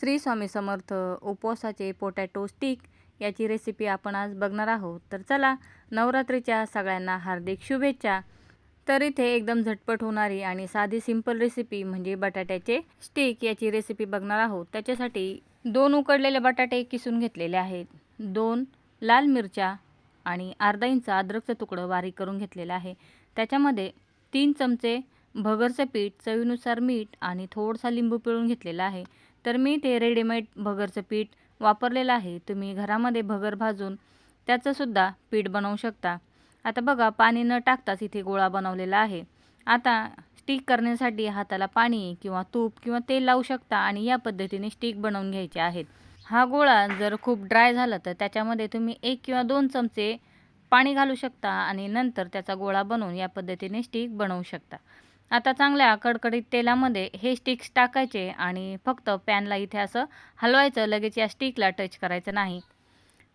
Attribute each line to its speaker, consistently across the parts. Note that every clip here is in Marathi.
Speaker 1: श्री स्वामी समर्थ उपवासाचे पोटॅटो स्टिक याची रेसिपी आपण आज बघणार आहोत. तर चला नवरात्रीच्या सगळ्यांना हार्दिक शुभेच्छा. तर इथे एकदम झटपट होणारी आणि साधी सिंपल रेसिपी म्हणजे बटाट्याचे स्टिक याची रेसिपी बघणार आहोत. त्याच्यासाठी दोन उकडलेले बटाटे किसून घेतलेले आहेत. दोन लाल मिरच्या आणि अर्धा इंच अद्रकचं तुकडं बारीक करून घेतलेलं आहे. त्याच्यामध्ये तीन चमचे भगरचं पीठ चवीनुसार मीठ आणि थोडसा लिंबू पिळून घेतलेला आहे. तर मी ते रेडीमेड भगरचं पीठ वापरलेलं आहे. तुम्ही घरामध्ये भगर भाजून त्याचंसुद्धा पीठ बनवू शकता. आता बघा पाणी न टाकताच इथे गोळा बनवलेला आहे. आता स्टिक करण्यासाठी हाताला पाणी किंवा तूप किंवा तेल लावू शकता आणि या पद्धतीने स्टिक बनवून घ्यायचे आहेत. हा गोळा जर खूप ड्राय झाला तर त्याच्यामध्ये तुम्ही एक किंवा दोन चमचे पाणी घालू शकता आणि नंतर त्याचा गोळा बनवून या पद्धतीने स्टिक बनवू शकता. आता चांगल्या कडकडीत तेलामध्ये हे स्टिक्स टाकायचे आणि फक्त पॅनला इथे असं हलवायचं लगेच या स्टिकला टच करायचं नाही.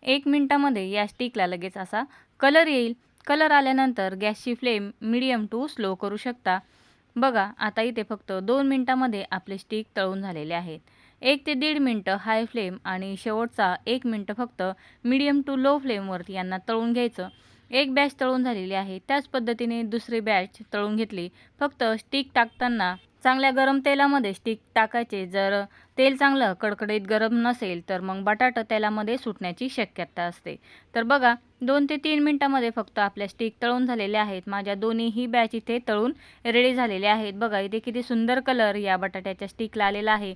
Speaker 1: एक मिनटामध्ये या स्टिकला लगेच असा कलर येईल. कलर आल्यानंतर गॅसची फ्लेम मिडियम टू स्लो करू शकता. बघा आता इथे फक्त दोन मिनटामध्ये आपले स्टिक तळून झालेले आहेत. एक ते दीड मिनटं हाय फ्लेम आणि शेवटचा एक मिनटं फक्त मिडियम टू लो फ्लेमवरती यांना तळून घ्यायचं. एक बॅच तळून झालेली आहे. त्याच पद्धतीने दुसरी बॅच तळून घेतली. फक्त स्टिक टाकताना चांगल्या गरम तेलामध्ये स्टिक टाकायचे. जर तेल चांगलं कडकडीत गरम नसेल तर मग बटाटा तेलामध्ये सुटण्याची शक्यता असते. तर बघा दोन ते तीन मिनटामध्ये फक्त आपल्या स्टिक तळून झालेल्या आहेत. माझ्या दोन्हीही बॅच इथे तळून रेडी झालेल्या आहेत. बघा इथे किती सुंदर कलर या बटाट्याच्या स्टिकला आलेला आहे.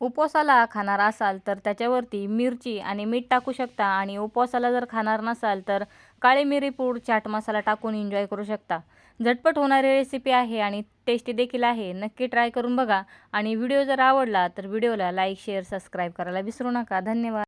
Speaker 1: उपवासाला खाणार असाल तर त्याच्यावरती मिरची आणि मीठ टाकू शकता आणि उपवासाला जर खाणार नसाल तर काळी मिरी पूड चाट मसाला टाकून एन्जॉय करू शकता. झटपट होणारी रेसिपी आहे आणि टेस्टी देखील आहे. नक्की ट्राय करून बघा. आणि व्हिडिओ जर आवडला तर व्हिडिओला लाईक शेअर सबस्क्राईब करायला विसरू नका. धन्यवाद.